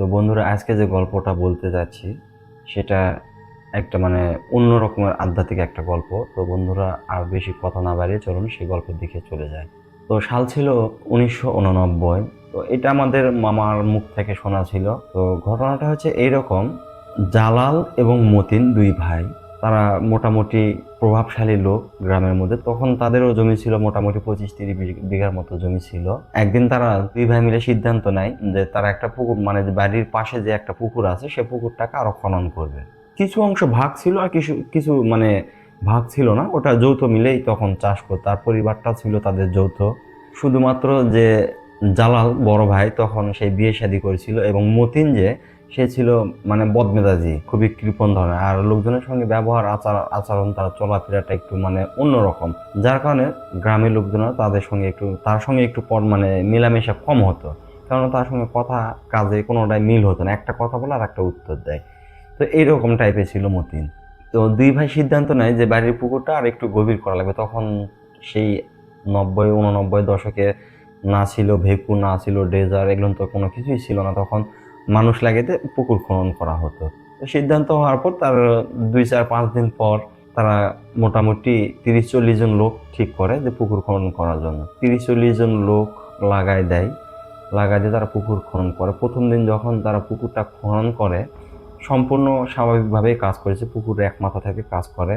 তো বন্ধুরা, আজকে যে গল্পটা বলতে যাচ্ছি, সেটা একটা মানে অন্য রকমের আধ্যাত্মিক একটা গল্প। তো বন্ধুরা, আর বেশি কথা না বাড়িয়ে চলুন, সেই গল্পের দিকে চলে যায় তো সাল ছিল উনিশশো উননব্বই, তো এটা আমাদের মামার মুখ থেকে শোনা ছিল। তো ঘটনাটা হচ্ছে এইরকম, জালাল এবং মতিন দুই ভাই তারা মোটামুটি প্রভাবশালী লোক গ্রামের মধ্যে, তখন তাদেরও জমি ছিল মোটামুটি পঁচিশ তিরিশ বিঘার মতো জমি ছিল। একদিন তারা দুই ভাই মিলে সিদ্ধান্ত নেয় যে তারা একটা পুকুর মানে বাড়ির পাশে যে একটা পুকুর আছে, সে পুকুরটাকে আরও খনন করবে। কিছু অংশ ভাগ ছিল আর কিছু কিছু মানে ভাগ ছিল না, ওটা যৌথ মিলেই তখন চাষ করতো তার পরিবারটা ছিল তাদের যৌথ। শুধুমাত্র যে জালাল বড় ভাই তখন সেই বিয়ে শাদি করেছিল এবং মতিন যে সে ছিল মানে বদমেজাজি, খুবই কৃপণ ধরনের। আর লোকজনের সঙ্গে ব্যবহার, আচার, আচরণ, তার চলাফেরাটা একটু মানে অন্যরকম। যার কারণে গ্রামের লোকজনরা তাদের সঙ্গে একটু, তার সঙ্গে একটু মানে মেলামেশা কম হতো। কারণ তার সঙ্গে কথা, কাজে কোনোটাই মিল হতো না। একটা কথা বলে আর একটা উত্তর দেয়। তো এইরকম টাইপের ছিল মতিন। তো দুই ভাই সিদ্ধান্ত নেয় যে বাড়ির পুকুরটা আর একটু গভীর করা লাগবে। তখন সেই নব্বই, উননব্বই দশকে না ছিল ভেকু না ছিল ডেজার, এগুলো তো কোনো কিছুই ছিল না। তখন মানুষ লাগাইতে পুকুর খনন করা হতো। সিদ্ধান্ত হওয়ার পর তার দুই চার পাঁচ দিন পর তারা মোটামুটি তিরিশ চল্লিশ জন লোক ঠিক করে যে পুকুর খনন করার জন্য। তিরিশ চল্লিশ জন লোক লাগাই দেয় লাগাই দিয়ে তারা পুকুর খনন করে। প্রথম দিন যখন তারা পুকুরটা খনন করে, সম্পূর্ণ স্বাভাবিকভাবেই কাজ করেছে, পুকুরে এক মাথা থেকে কাজ করে।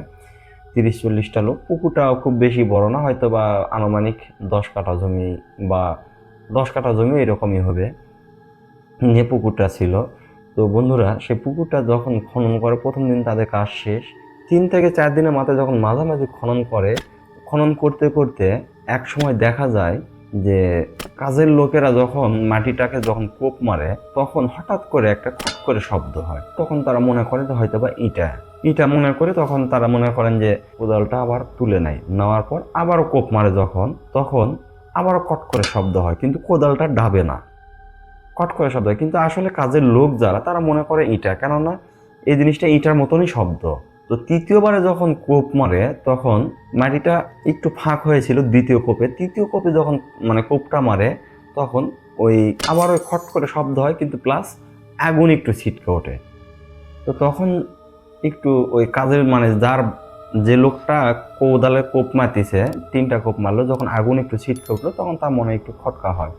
তিরিশ চল্লিশটা লোক পুকুরটাও খুব বেশি বড় না হয়তো বা আনুমানিক দশ কাঠা জমি বা দশ কাঠা জমি এরকমই হবে। যে পুকুরটা ছিল। তো বন্ধুরা সে পুকুরটা যখন খনন করে, প্রথম দিন তাদের কাজ শেষ। তিন থেকে চার দিনের মাথায় যখন মাঝামাঝি খনন করে, খনন করতে করতে এক সময় দেখা যায় যে কাজের লোকেরা যখন মাটিটাকে যখন কোপ মারে, তখন হঠাৎ করে একটা খট করে শব্দ হয়। তখন তারা মনে করে যে হয়তো বা ইটা। ইটা মনে করে তখন তারা মনে করেন যে কোদালটা আবার তুলে নেয়। নেওয়ার পর আবারও কোপ মারে যখন, তখন আবারও কট করে শব্দ হয়। কিন্তু কোদালটা ডাবে না। কট করে শব্দ হয়। কিন্তু আসলে কাজের লোক যারা, তারা মনে করে ইটা। কেননা এই জিনিসটা ইটার মতনই শব্দ। তো তৃতীয়বারে যখন কোপ মারে, তখন মাটিটা একটু ফাঁক হয়েছিল দ্বিতীয় কোপে। তৃতীয় কোপে যখন মানে কোপটা মারে, তখন ওই আবার ওই খট করে শব্দ হয়, কিন্তু প্লাস আগুন একটু ছিটকে ওঠে। তো তখন একটু ওই কাজের মানে যার যে লোকটা কোদালে কোপ মারতেছে, তিনটা কোপ মারলো, যখন আগুন একটু ছিটকে উঠল, তখন তার মনে একটু খটকা হয়।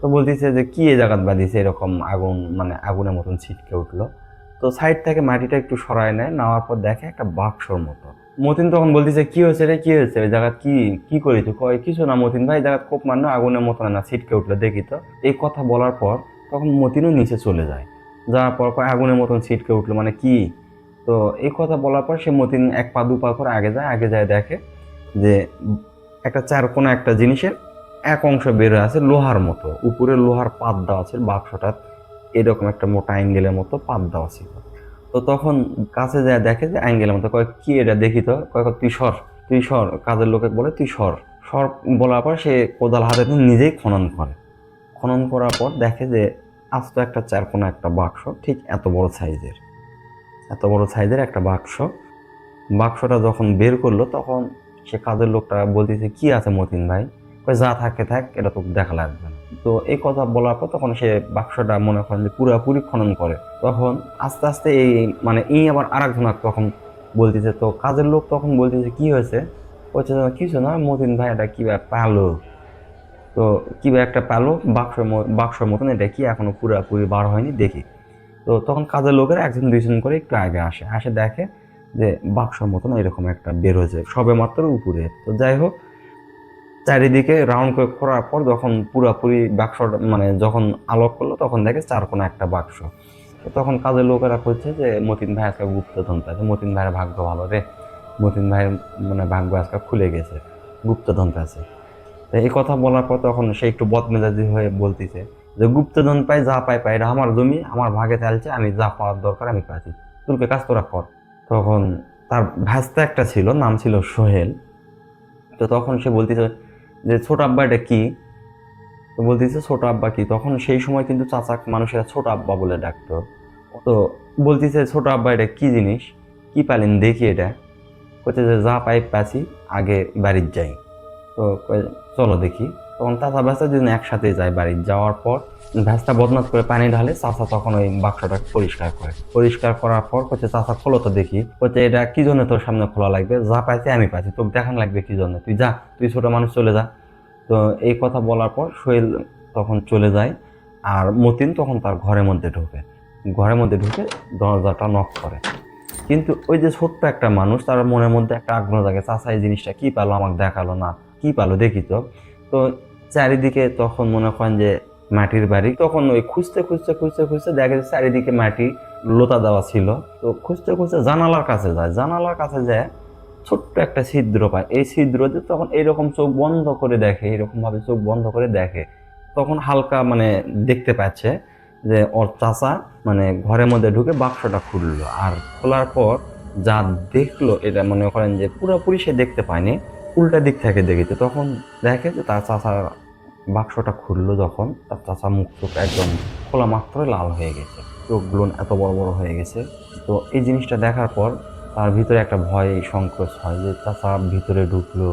তো বলতেছে যে, কি এ জায়গাত বাঁধিছে? এরকম আগুন মানে আগুনের মতন ছিটকে উঠল। তো সাইড থেকে মাটিটা একটু সরায় নেয়, নেওয়ার পর দেখে একটা বাক্সর মতো। মতিন তখন বলতেছে, কি হয়েছে রে? কি হয়েছে? ওই জায়গা কি কি করেছ কয়, কিছু না মতিন ভাই জায়গা কোপ মারনো আগুনের মতো না ছিটকে উঠল, দেখি তো। এই কথা বলার পর তখন মতিনও নিচে চলে যায়। যাওয়ার পর কয়, আগুনের মতন ছিটকে উঠল মানে কি? তো এই কথা বলার পর সে মতিন এক পা, দু পা করে আগে যায় আগে যায় দেখে যে, একটা চার কোনো একটা জিনিসের এক অংশ বের হয়ে আছে লোহার মতো। উপরে লোহার পাত দেওয়া আছে বাক্সটা এরকম একটা মোটা অ্যাঙ্গেলের মতো পাত দেওয়া ছিল তো তখন কাছে যায় দেখে যে অ্যাঙ্গেলের মতো কয় কি এটা? দেখি তো। কয় কয়, তুই সর তুই সর। কাজের লোকে বলে তুই সর। সর বলার পর সে কোদাল হাতে নিজেই খনন করে। খনন করার পর দেখে যে আস্ত একটা চার চারকোনা একটা বাক্স ঠিক এত বড় সাইজের এত বড় সাইজের একটা বাক্স। বাক্সটা যখন বের করল তখন সে কাজের লোকটা বলতেছে কি আছে মতিন ভাই? যা থাকে থাক, এটা তো দেখা লাগবে না। তো এই কথা বলার পর তখন সে বাক্সটা মনে করেন যে পুরোপুরি খনন করে। তখন আস্তে আস্তে এই মানে এই আবার আর একজন তখন বলতেছে, তো কাজের লোক তখন বলতেছে, কি হয়েছে? বলছে কিছু না, মতিন ভাই এটা কি পালো? তো কি একটা পালো বাক্স বাক্সর মতন এটা কি এখনও পুরোপুরি বার হয়নি, দেখি। তো তখন কাজের লোকেরা একজন দুইজন করে একটু আগে আসে। আসে দেখে যে বাক্সর মতন এরকম একটা বের হয়েছে সবে মাত্র উপরে। তো যাই হোক চারিদিকে রাউন্ড করে করার পর যখন পুরাপুরি বাক্সটা মানে যখন আলোক করল, তখন দেখে চার কোনো একটা বাক্স। তখন কাজের লোকেরা করছে যে, মতিন ভাই আজকে গুপ্তধন পাইছে। মতিন ভাইয়ের ভাগ্য ভালো রে। মতিন ভাইয়ের মানে ভাগ্য আজকে খুলে গেছে। গুপ্তধন পাইছে। তো এই কথা বলার পর তখন সে একটু বদমেজাজি হয়ে বলতেছে যে, গুপ্তধন পাই, যা পাই পাই। এটা আমার জমি, আমার ভাগে চালছে, আমি যা পাওয়ার দরকার আমি পাচ্ছি তুলকে কাজ তোরা কর। তখন তার ভাস্তা একটা ছিল, নাম ছিল সোহেল। তো তখন সে বলতেছে যে ছোট আব্বা এটা কি? তো বলতেছে, ছোট আব্বা কি? তখন সেই সময় কিন্তু চাচা মানুষেরা ছোট আব্বা বলে ডাকতো। তো বলতেছে, ছোট আব্বা, এটা কি জিনিস? কি পালেন? দেখি এটা। বলছে যে যা পাইপ পাচ্ছি আগে বাড়ির যাই। তো চলো দেখি। তখন চাচা ভ্যাসা দুজন একসাথে যায় বাড়ি। যাওয়ার পর ভ্যাসটা বদমাত করে পানি ঢালে চাচা তখন ওই বাক্সটা পরিষ্কার করে। পরিষ্কার করার পর হচ্ছে চাচা, খোলো তো দেখি। হচ্ছে এটা কি জন্য তোর সামনে খোলা লাগবে? যা পাইছে আমি পাইছি, তোর দেখান লাগবে কি জন্য? তুই যা, তুই ছোটো মানুষ চলে যা। তো এই কথা বলার পর সোহেল তখন চলে যায় আর মতিন তখন তার ঘরের মধ্যে ঢোকে। ঘরের মধ্যে ঢুকে দরজাটা নক করে। কিন্তু ওই যে ছোট্ট একটা মানুষ, তার মনের মধ্যে একটা আগ্রহ থাকে চাচা, এই জিনিসটা কী পালো? আমাকে দেখাল না। কি পালো? দেখি তো। তো চারিদিকে তখন মনে করেন যে মাটির বাড়ি। তখন ওই খুঁজতে খুঁজতে খুঁজতে খুঁজতে দেখা যাচ্ছে চারিদিকে মাটি, লোতা দেওয়া ছিল। তো খুঁজতে খুঁজতে জানালার কাছে যায়। জানালার কাছে যায় ছোট্ট একটা ছিদ্র পায়। এই ছিদ্রতে তখন এইরকম চোখ বন্ধ করে দেখে এরকম ভাবে চোখ বন্ধ করে দেখে। তখন হালকা মানে দেখতে পাচ্ছে যে ওর চাচা মানে ঘরের মধ্যে ঢুকে বাক্সটা খুললো। আর খোলার পর যা দেখল এটা মনে করেন যে পুরোপুরি সে দেখতে পায়নি। উল্টা দিক থেকে দেখেছে। তখন দেখে যে তার চাচার বাক্সটা খুললো যখন, তার চাচা মুখ চোখ একদম খোলা মাত্রই লাল হয়ে গেছে। চোখগুলো এত বড় বড় হয়ে গেছে। তো এই জিনিসটা দেখার পর তার ভিতরে একটা ভয় সংকোচ হয় যে চাচা ভিতরে ঢুকলো,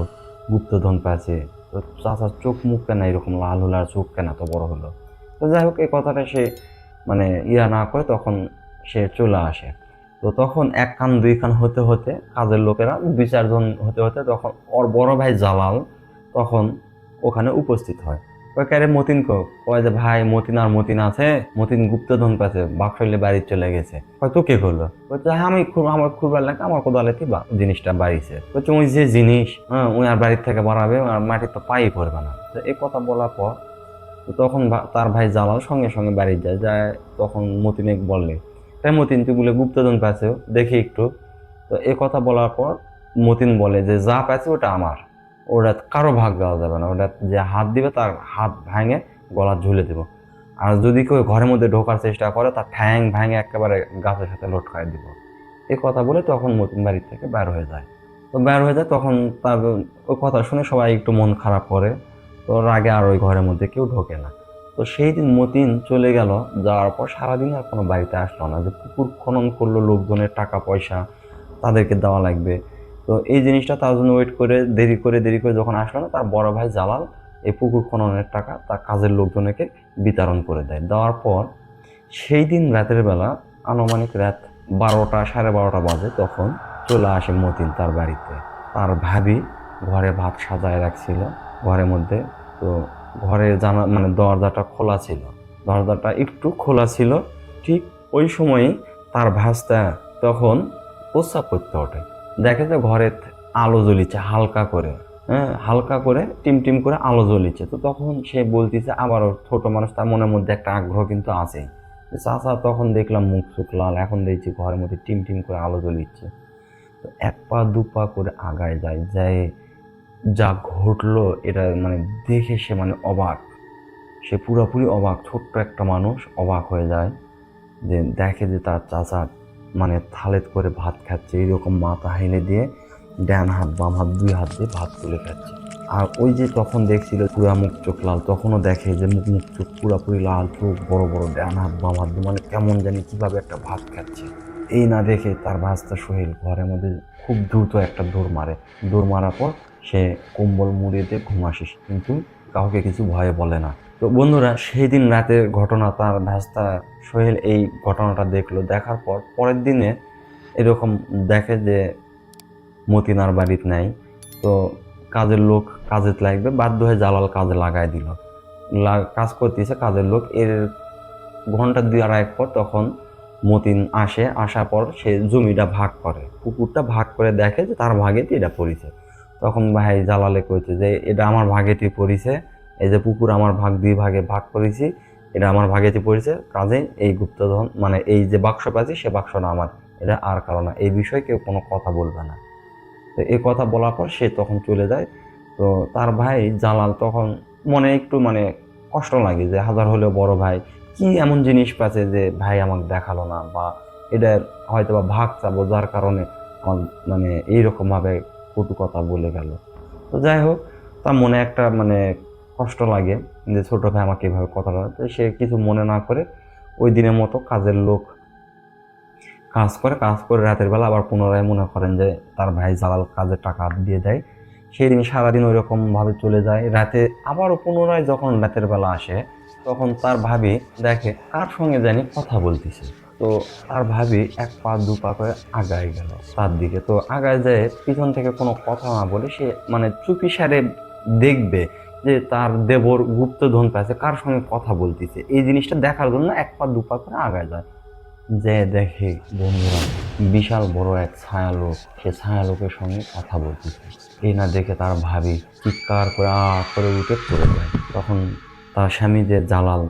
গুপ্তধন পাচ্ছে তো চাচার চোখ মুখ কেন এরকম লাল হলো আর চোখ কেন এত বড় হলো? তো যাই হোক, এই কথাটা সে মানে ইয়া না করে তখন সে চলে আসে। তো তখন এক কান, দুই কান হতে হতে কাজের লোকেরা, দুই, চারজন হতে হতে তখন ওর বড় ভাই জালাল তখন ওখানে উপস্থিত হয়। ওই কারে মতিন কয় যে, ভাই, মতিন আর মতিন আছে, মতিন গুপ্তধন পাচ্ছে বাক্সলে বাড়ি চলে গেছে। কয়, তো কে করল? বলছে হ্যাঁ আমি খুব, আমার খুব লাগে, আমার কোদালে কি বা- জিনিসটা বাড়িছে। বলছে ওই যে জিনিস হ্যাঁ ওই আর বাড়ির থেকে বাড়াবে আর মাটি তো পাই পড়বে না। তো এই কথা বলার পর, তখন তার ভাই জালাল সঙ্গে সঙ্গে বাড়ি যায় যায় তখন মতিনে বললে তাই মতিন তুই বলে গুপ্তধন পাচ্ছে দেখি একটু। তো এই কথা বলার পর মতিন বলে যে, যা পাচ্ছে ওটা আমার। ওটা কারও ভাগ দেওয়া যাবে না। ওটা যে হাত দিবে, তার হাত ভাঙে গলা ঝুলে দেব। আর যদি কেউ ঘরের মধ্যে ঢোকার চেষ্টা করে, তার ঠ্যাং ভাঙে একেবারে গাছের সাথে লটকায় দিব। এ কথা বলে তখন মতিন বাড়ি থেকে বের হয়ে যায়। তো বের হয়ে যায়, তখন তার ওই কথা শুনে সবাই একটু মন খারাপ করে। তো রাগে আর ওই ঘরের মধ্যে কেউ ঢোকে না। তো সেই দিন মতিন চলে গেল, যাওয়ার পর সারাদিন আর কোনো বাড়িতে আসলো না। যে পুকুর খনন করল, লোকজনের টাকা, পয়সা তাদেরকে দেওয়া লাগবে। তো এই জিনিসটা তার জন্য ওয়েট করে, দেরি করে দেরি করে যখন আসলো না, তার বড় ভাই জালাল এই পুকুর খননের টাকা তার কাজের লোকজনকে বিতরণ করে দেয়। দেওয়ার পর সেই দিন রাতের বেলা আনুমানিক রাত বারোটা, সাড়ে বারোটা বাজে তখন চলে আসে মতিন তার বাড়িতে। তার ভাবি ঘরে ভাত সাজায় রাখছিল, ঘরের মধ্যে। তো ঘরের জানা মানে দরজাটা খোলা ছিল। দরজাটা একটু খোলা ছিল, ঠিক ওই সময়ই তার ভাসটা তখন প্রস্রাব করতে ওঠে। দেখে যে ঘরে আলো জ্বলিচ্ছে হালকা করে হ্যাঁ হালকা করে, টিম টিম করে আলো জ্বলিচ্ছে তো তখন সে বলতেছে, আবারও ছোটো মানুষ, তার মনের মধ্যে একটা আগ্রহ কিন্তু আছেই চাচা, তখন দেখলাম মুখ চোখ লাল, এখন দেখছি ঘরের মধ্যে টিম টিম করে আলো জ্বলিচ্ছে। তো এক পা, দু পা করে আগায় যায় যায় যা ঘটলো এটা মানে দেখে সে মানে অবাক। সে পুরোপুরি অবাক, ছোট্ট একটা মানুষ অবাক হয়ে যায় যে দেখে যে তার চাচা মানে থালেত করে ভাত খাচ্ছে এইরকম মাথা হেলে দিয়ে ডান হাত, বাম হাত, দুই হাত দিয়ে ভাত তুলে খাচ্ছে। আর ওই যে তখন দেখছিল পুরা মুখ চোখ লাল, তখনও দেখে যে মুখ মুখ চোখ পুরাপুরি লাল, চোখ বড় বড়, ডান হাত, বাম হাত মানে কেমন জানি কীভাবে একটা ভাত খাচ্ছে। এই না দেখে তার ভাস্তা সোহেল ঘরের মধ্যে খুব দ্রুত একটা দৌড় মারে। দৌড় মারার পর সে কম্বল মুড়িয়ে দিয়ে ঘুমাসিস কিন্তু কাউকে কিছু ভয়ে বলে না। তো বন্ধুরা সেই দিন রাতের ঘটনা তার ভাস্তা সোহেল এই ঘটনাটা দেখল। দেখার পর পরের দিনে এরকম দেখে যে মতিনার বাড়িতে নাই, তো কাজের লোক কাজে লাগবে, বাধ্য হয়ে জালাল কাজে লাগাই দিল। কাজ করতেছে কাজের লোক। এর ঘণ্টা দুই আড়াই পর তখন মতিন আসে, আসার পর সে জমিটা ভাগ করে। পুকুরটা ভাগ করে দেখে যে তার ভাগেতে এটা পড়েছে। তখন ভাই জালালে কইছে যে, এটা আমার ভাগেতে পড়েছে। এই যে পুকুর আমার ভাগ, দুই ভাগে ভাগ করেছি, এটা আমার ভাগেতে পড়েছে। কাজে এই গুপ্তধন মানে এই যে বাক্স পাচ্ছি সে বাক্সটা আমার। এটা আর কারণ এই বিষয়ে কেউ কোনো কথা বলবে না। তো এই কথা বলার পর সে তখন চলে যায়। তো তার ভাই জালাল তখন মনে একটু মানে কষ্ট লাগে যে হাজার হলেও বড় ভাই কি এমন জিনিস পাচ্ছে যে ভাই আমাকে দেখাল না বা এটা হয়তো বা ভাগ চাবো যার কারণে আমার মানে এইরকম ভাবে কটু কথা বলে গেল। তো যাই হোক, তার মনে একটা মানে কষ্ট লাগে যে ছোটো ভাই আমাকে এভাবে কথাটা তো সে কিছু মনে না করে ওই দিনের মতো কাজের লোক কাজ করে কাজ করে রাতের বেলা আবার পুনরায় মনে করেন যে তার ভাই জালাল কাজের টাকা দিয়ে দেয়। সেই দিন সারাদিন ওই রকম ভাবে চলে যায়। রাতে আবারও পুনরায় যখন রাতের বেলা আসে তখন তার ভাবি দেখে কার সঙ্গে জানি কথা বলতেছে। তো তার ভাবি এক পা দু পা করে আগায় গেল তার দিকে। তো আগায় যায় পিছন থেকে কোনো কথা না বলে সে মানে চুপি সারে দেখবে যে তার দেবর গুপ্তধন পাচ্ছে কার সঙ্গে কথা বলতেছে। এই জিনিসটা দেখার জন্য এক পা দু পা করে আগায় যায়। যে দেখে বন্ধুরা, বিশাল বড় এক ছায়ালোক, সে ছায়ালোকের সঙ্গে কথা বলতেছে। এই না দেখে তার ভাবি চিৎকার করে আ করে উঠে পড়ে যায়। তখন তার স্বামী যে জালাল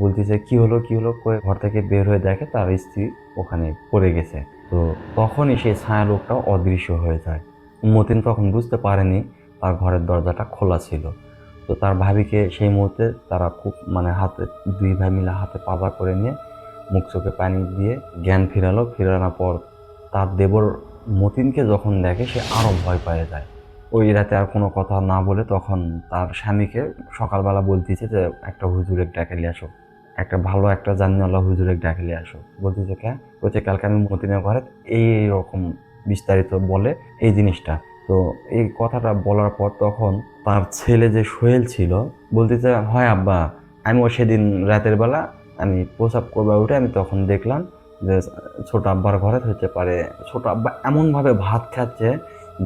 বলতেছে, কি হলো কি হলো? করে ঘর থেকে বের হয়ে দেখে তার স্ত্রী ওখানে পড়ে গেছে। তো তখনই সেই ছায়ালোকটা অদৃশ্য হয়ে যায়। মতিন তখন বুঝতে পারেনি তার ঘরের দরজাটা খোলা ছিল। তো তার ভাবিকে সেই মুহূর্তে তারা খুব মানে হাতে, দুই ভাই মিলে হাতে পাতা করে নিয়ে মুখ চোখে পানি দিয়ে জ্ঞান ফিরালো। ফিরানোর পর তার দেবর মতিনকে যখন দেখে সে আরও ভয় পেয়ে যায়। ওই রাতে আর কোনো কথা না বলে তখন তার স্বামীকে সকালবেলা বলতেছে যে, একটা হুজুরে ডাকে নিয়ে আসো। একটা ভালো একটা জানিওয়ালা হুজুরে ডাকে নিয়ে আসো। বলতেছে, কে? বলছে, কালকে আমি মতিনের ঘরে এই রকম বিস্তারিত বলে এই জিনিসটা। তো এই কথাটা বলার পর তখন তার ছেলে যে সোহেল ছিল, বলতেছে, হয় আব্বা, আমিও সেদিন রাতের বেলা আমি প্রসাব করবার উঠে আমি তখন দেখলাম যে, ছোট আব্বার ঘরে হতে পারে, ছোট আব্বা এমনভাবে ভাত খাচ্ছে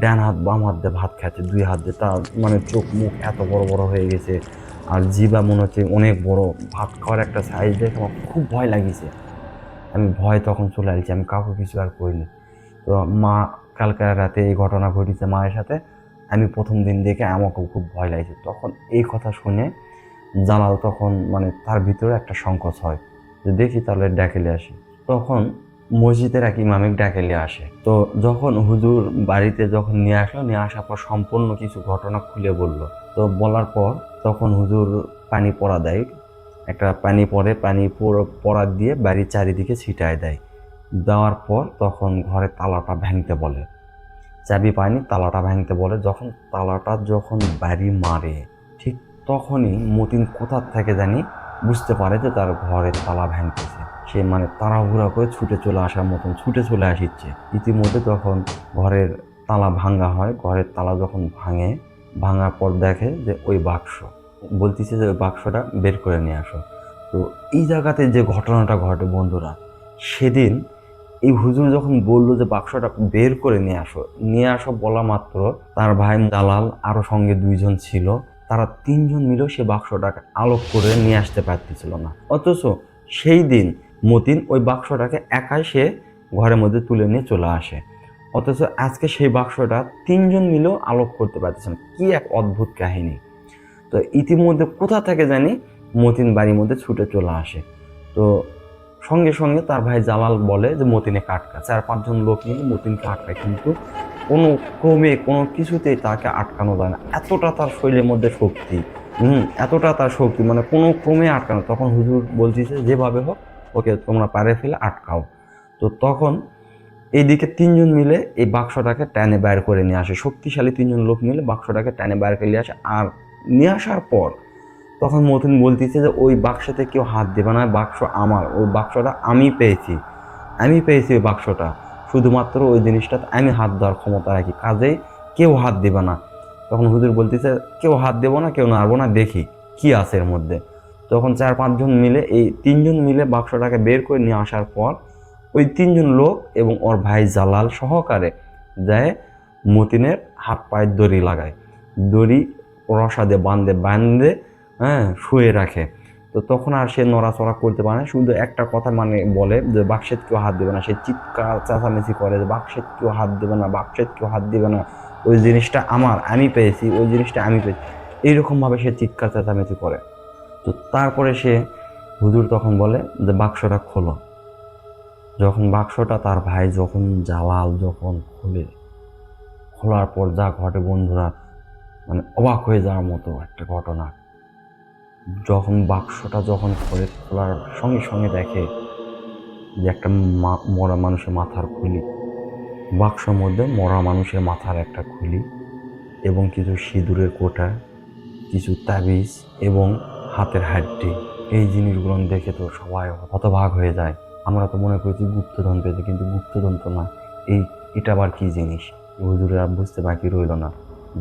ডান হাত, বাম হাত দিয়ে ভাত খাচ্ছে, দুই হাত দিয়ে তার মানে চোখ, মুখ এত বড় বড় হয়ে গেছে। আর জিবা মনে হচ্ছে অনেক বড়। ভাত খাওয়ার একটা সাইজ দেখে আমার খুব ভয় লাগিয়েছে আমি ভয় তখন চলে আসছি আমি কাউকে কিছু আর করিনি। তো মা, কালকে রাতে এই ঘটনা ঘটেছে মায়ের সাথে। আমি প্রথম দিন দেখে আমাকেও খুব ভয় লাগছে। তখন এই কথা শুনে জালাল তখন মানে তার ভিতরে একটা সংকোচ হয়। যে দেখি তাহলে ডেকেলে আসি। তখন মসজিদের এক ইমামিক ডেকেলে আসে। তো যখন হুজুর বাড়িতে যখন নিয়ে আসলো, নিয়ে আসার পর সম্পূর্ণ কিছু ঘটনা খুলে বলল। তো বলার পর তখন হুজুর পানি পড়া দেয়। একটা পানি পরে পানি পড়া দিয়ে বাড়ির চারিদিকে ছিটায় দেয়। দেওয়ার পর তখন ঘরে তালাটা ভাঙতে বলে। চাবি পায়নি, তালাটা ভাঙতে বলে। যখন তালাটা যখন বাড়ি মারে, ঠিক তখনই মতিন কোথার থেকে জানি বুঝতে পারে যে তার ঘরের তালা ভাঙতেছে। সে মানে তাড়াহুড়া করে ছুটে চলে আসার মতন, ছুটে চলে আসিচ্ছে। ইতিমধ্যে তখন ঘরের তালা ভাঙা হয়, ঘরের তালা যখন ভাঙে, ভাঙার পর দেখে যে ওই বাক্স। বলতেছে যে ওই বাক্সটা বের করে নিয়ে আসো। তো এই জায়গাতে যে ঘটনাটা ঘটে বন্ধুরা, সেদিন এই হুজুর যখন বলল যে বাক্সটা বের করে নিয়ে আসো নিয়ে আসো বলা মাত্র, তার ভাই দালাল আরও সঙ্গে দুইজন ছিল, তারা তিনজন মিলেও সে বাক্সটাকে আলোক করে নিয়ে আসতে পারতেছিল না। অথচ সেই দিন মতিন ওই বাক্সটাকে একাই সে ঘরের মধ্যে তুলে নিয়ে চলে আসে। অথচ আজকে সেই বাক্সটা তিনজন মিলেও আলোক করতে পারতেছে না কি এক অদ্ভুত কাহিনী। তো ইতিমধ্যে কোথা থেকে জানি মতিন বাড়ির মধ্যে ছুটে চলে আসে। তো সঙ্গে সঙ্গে তার ভাই জালাল বলে যে, মতিনে কাটকা চার পাঁচজন লোক নিয়ে মতিনকে আটকায়। কিন্তু কোনো ক্রমে কোনো কিছুতেই তাকে আটকানো যায় না। এতটা তার শরীরের মধ্যে শক্তি। হুম, এতটা তার শক্তি। মানে কোনো ক্রমে আটকানো। তখন হুজুর বলতেছে, যেভাবে হোক ওকে তোমরা পারে ফেলে আটকাও। তো তখন এইদিকে তিনজন মিলে এই বাক্সটাকে টানে বাইর করে নিয়ে আসে। শক্তিশালী তিনজন লোক মিলে বাক্সটাকে টানে বাইর করে নিয়ে আসে। আর নিয়ে আসার পর তখন মতিন বলতেছে যে, ওই বাক্সতে কেউ হাত দেবে না, বাক্স আমার, ওই বাক্সটা আমি পেয়েছি। আমি পেয়েছি ওই বাক্সটা। শুধুমাত্র ওই জিনিসটা আমি হাত দেওয়ার ক্ষমতা রাখি। কাজেই কেউ হাত দেবে না। তখন হুজুর বলতেছে, কেউ হাত দেবো না, কেউ নাড়বো না, দেখি কি আছে এর মধ্যে। তখন চার পাঁচজন মিলে, এই তিনজন মিলে বাক্সটাকে বের করে নিয়ে আসার পর, ওই তিনজন লোক এবং ওর ভাই জালাল সহকারে যায় মতিনের হাত পায়ের দড়ি লাগায়। দড়ি রসাদে বান্ধে বান্ধে হ্যাঁ শুয়ে রাখে। তো তখন আর সে নড়াচড়া করতে পারে না। শুধু একটা কথা মানে বলে যে বাক্সেত কেউ হাত দেবে না। সে চিৎকার, চেঁচামেচি করে যে বাক্সেত কেউ হাত দেবে না বাক্সেত কেউ হাত দেবে না। ওই জিনিসটা আমার, আমি পেয়েছি, ওই জিনিসটা আমি পেয়েছি। এইরকমভাবে সে চিৎকার, চেঁচামেচি করে। তো তারপরে সে হুজুর তখন বলে যে, বাক্সটা খোলো। যখন বাক্সটা তার ভাই যখন জালাল যখন খোলে, খোলার পর যা ঘটে বন্ধুরা মানে অবাক হয়ে যাওয়ার মতো একটা ঘটনা। যখন বাক্সটা যখন খোলে, খোলার সঙ্গে সঙ্গে দেখে যে একটা মরা মানুষের মাথার খুলি। বাক্সর মধ্যে মরা মানুষের মাথার একটা খুলি এবং কিছু সিঁদুরের কোটা, কিছু তাবিজ এবং হাতের হাড্ডি, এই জিনিসগুলো দেখে তো সবাই হতভাগ হয়ে যায়। আমরা তো মনে করেছি গুপ্তধন পেয়েছি, কিন্তু গুপ্তধন তো না। এই, এটা আবার কী জিনিস? হুজুরের বুঝতে বাকি রইল না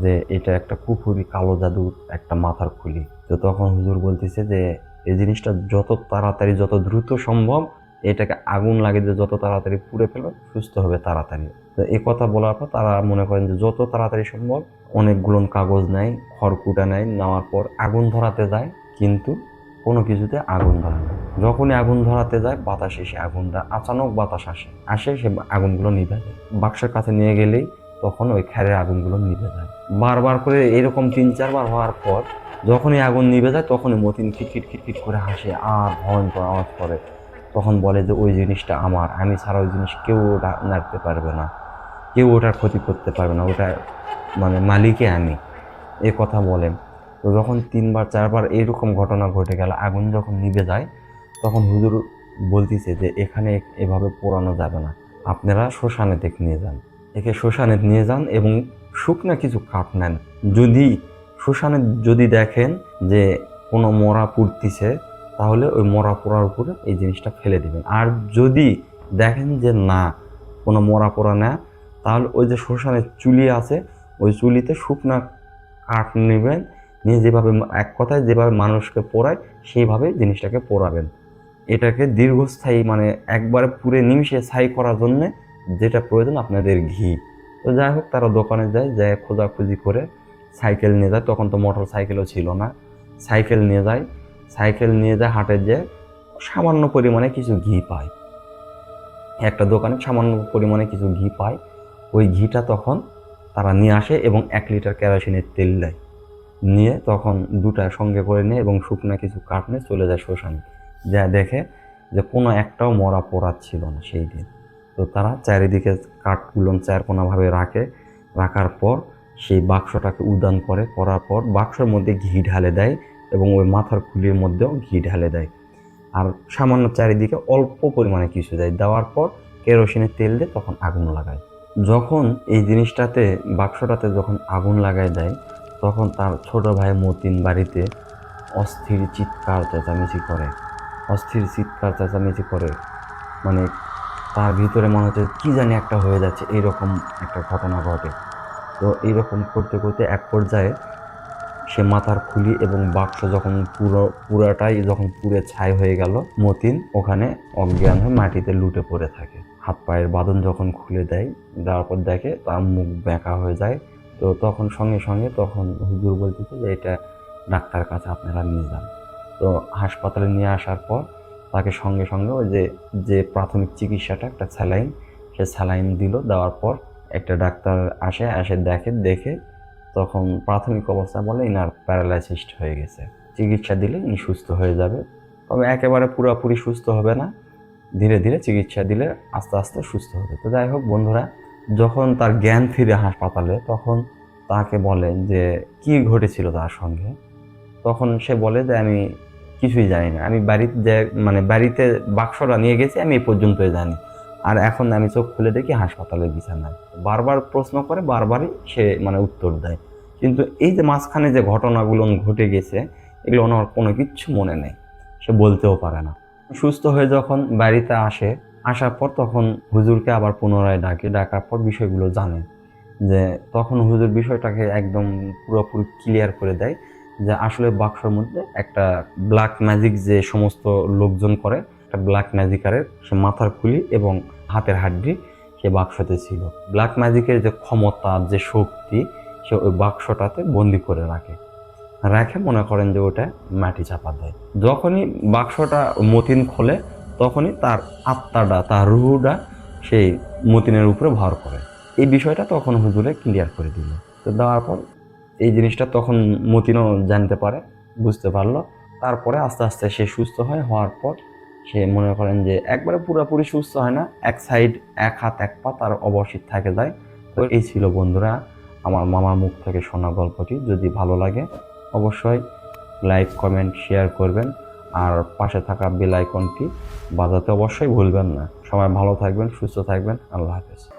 যে এটা একটা কুফুরি কালো জাদুর একটা মাথার খুলি। তো তখন হুজুর বলতেছে যে, এই জিনিসটা যত তাড়াতাড়ি, যত দ্রুত সম্ভব, এটাকে আগুন লাগে যে যত তাড়াতাড়ি পুড়ে ফেলবে, সুস্থ হবে তাড়াতাড়ি। তো এই কথা বলার পর তারা মনে করেন যে, যত তাড়াতাড়ি সম্ভব, অনেকগুলো কাগজ নেয়, খড়কুটা নেয়, নেওয়ার পর আগুন ধরাতে যায়। কিন্তু কোনো কিছুতে আগুন ধরে না। যখনই আগুন ধরাতে যায়, বাতাস এসে আগুনটা আচানক বাতাস আসে। আসে, সে আগুনগুলো নিভে যায়। বাক্সের কাছে নিয়ে গেলেই তখন ওই খ্যারের আগুনগুলো নিভে যায়। বারবার করে এরকম তিন, চারবার হওয়ার পর যখনই আগুন নিভে যায়, তখনই মতিন খিটখিট খিটখিট করে হাসে, আর ভয়ঙ্কর আওয়াজ করে। তখন বলে যে, ওই জিনিসটা আমার। আমি ছাড়া ওই জিনিস কেউ ওটা নাড়তে পারবে না। কেউ ওটার ক্ষতি করতে পারবে না। ওটা মানে মালিকে আমি এ কথা বলেন। তো যখন তিনবার, চারবার এরকম ঘটনা ঘটে গেল, আগুন যখন নিভে যায়, তখন হুজুর বলতেছে যে, এখানে এভাবে পোড়ানো যাবে না। আপনারা শ্মশানে দেখে নিয়ে যান। একে শ্মশানে নিয়ে যান এবং শুকনা কিছু কাঠ নেন। যদি শ্মশানে যদি দেখেন যে কোনো মরা পুড়তিছে, তাহলে ওই মরা পোড়ার উপরে এই জিনিসটা ফেলে দিবেন। আর যদি দেখেন যে না, কোনো মরা পোড়া না তাহলে ওই যে শ্মশানের চুলি আছে, ওই চুলিতে শুকনা কাঠ নেবেন যেভাবে এক কথায় যেভাবে মানুষকে পোড়ায়, সেইভাবে জিনিসটাকে পোড়াবেন। এটাকে দীর্ঘস্থায়ী মানে একবারে পুরে নিমিশে ছাই করার জন্যে যেটা প্রয়োজন, আপনাদের ঘি। তো যাই হোক, তারা দোকানে যায় যায় খোঁজাখুঁজি করে, সাইকেল নিয়ে যায়। তখন তো মোটর সাইকেলও ছিল না। সাইকেল নিয়ে যায়, সাইকেল নিয়ে যায়, হাটে যে সামান্য পরিমাণে কিছু ঘি পায়। একটা দোকানে সামান্য পরিমাণে কিছু ঘি পায়। ওই ঘিটা তখন তারা নিয়ে আসে এবং এক লিটার কেরোসিনের তেল দেয়। নিয়ে তখন দুটা সঙ্গে করে নিয়ে এবং শুকনা কিছু কাঠ নিয়ে চলে যায় শ্মশানে। যা দেখে যে কোনো একটাও মরা পোড়াত ছিল না সেই দিন। তো তারা চারিদিকে কাঠগুলো চারকোনাভাবে রাখে। রাখার পর সেই বাক্সটাকে উদান করে। করার পর বাক্সের মধ্যে ঘি ঢালে দেয় এবং ওই মাথার খুলির মধ্যেও ঘি ঢালে দেয়। আর সামান্য চারিদিকে অল্প পরিমাণে কিছু দেয়। দেওয়ার পর কেরোসিনের তেল দিয়ে তখন আগুন লাগায়। যখন এই জিনিসটাতে, বাক্সটাতে যখন আগুন লাগায় দেয় তখন তার ছোট ভাই মতিন বাড়িতে অস্থির চিৎকার, চেঁচামেচি করে। অস্থির চিৎকার, চেঁচামেচি করে। মানে তার ভিতরে মনে হচ্ছে কী জানি একটা হয়ে যাচ্ছে, এইরকম একটা ঘটনা ঘটে। তো এইরকম করতে করতে এক পর্যায়ে সে মাথার খুলি এবং বাক্স যখন পুরো, পুরাটাই যখন পুরে ছাই হয়ে গেল, মতিন ওখানে অজ্ঞান হয়ে মাটিতে লুটে পড়ে থাকে। হাত পায়ের বাঁধন যখন খুলে দেয়, দেওয়ার পর দেখে তার মুখ বেঁকা হয়ে যায়। তো তখন সঙ্গে সঙ্গে তখন হুজুর বলতেছে যে, এটা ডাক্তার কাছে আপনারা নিয়ে যান। তো হাসপাতালে নিয়ে আসার পর তাকে সঙ্গে সঙ্গে ওই যে যে প্রাথমিক চিকিৎসাটা, একটা স্যালাইন, সে স্যালাইন দিল। দেওয়ার পর একটা ডাক্তার আসে আসে দেখে দেখে তখন প্রাথমিক অবস্থা বলে ইনার প্যারালাইসিসড হয়ে গেছে। চিকিৎসা দিলে ইনি সুস্থ হয়ে যাবে। তবে একেবারে পুরোপুরি সুস্থ হবে না। ধীরে ধীরে চিকিৎসা দিলে আস্তে আস্তে সুস্থ হবে। তো যাই হোক বন্ধুরা যখন তার জ্ঞান ফিরে হাসপাতালে, তখন তাকে বলেন যে, কি ঘটেছিল তার সঙ্গে? তখন সে বলে যে, আমি কিছুই জানি না। আমি বাড়িতে যে মানে বাড়িতে বাক্সটা নিয়ে গেছি, আমি এই পর্যন্তই জানি। আর এখন আমি চোখ খুলে দেখি হাসপাতালের বিছানায় বারবার প্রশ্ন করে, বারবারই সে মানে উত্তর দেয়। কিন্তু এই যে মাঝখানে যে ঘটনাগুলো ঘটে গেছে, এগুলো ওনার কোনো কিচ্ছু মনে নেই। সে বলতেও পারে না। সুস্থ হয়ে যখন বাড়িতে আসে আসার পর তখন হুজুরকে আবার পুনরায় ডাকে, ডাকার পর বিষয়গুলো জানে। যে তখন হুজুর বিষয়টাকে একদম পুরোপুরি ক্লিয়ার করে দেয় যে আসলে বাক্সর মধ্যে একটা ব্ল্যাক ম্যাজিক যে সমস্ত লোকজন করে, একটা ব্ল্যাক ম্যাজিকারের সে মাথার খুলি এবং হাতের হাড্ডি সে বাক্সতে ছিল। ব্ল্যাক ম্যাজিকের যে ক্ষমতা, যে শক্তি সে ওই বাক্সটাতে বন্দি করে রাখে। রাখে মনে করেন যে ওটা মাটি চাপা দেয়। যখনই বাক্সটা মতিন খোলে তখনই তার আত্মাটা তার রুহুটা সেই মতিনের উপরে ভর করে। এই বিষয়টা তখন হুজুরে ক্লিয়ার করে দিল। তো দেওয়ার পর এই জিনিসটা তখন মতিনও জানতে পারে বুঝতে পারল। তারপরে আস্তে আস্তে সে সুস্থ হয় হওয়ার পর সে মনে করেন যে একবারে পুরোপুরি সুস্থ হয় না এক সাইড এক হাত এক পা তার অবশ্যই থাকে যায়। তো এই ছিল বন্ধুরা আমার মামার মুখ থেকে শোনা গল্পটি। যদি ভালো লাগে অবশ্যই লাইক কমেন্ট শেয়ার করবেন। আর পাশে থাকা বেল আইকনটি বাজাতে অবশ্যই ভুলবেন না। সবাই ভালো থাকবেন, সুস্থ থাকবেন। আল্লাহ হাফেজ।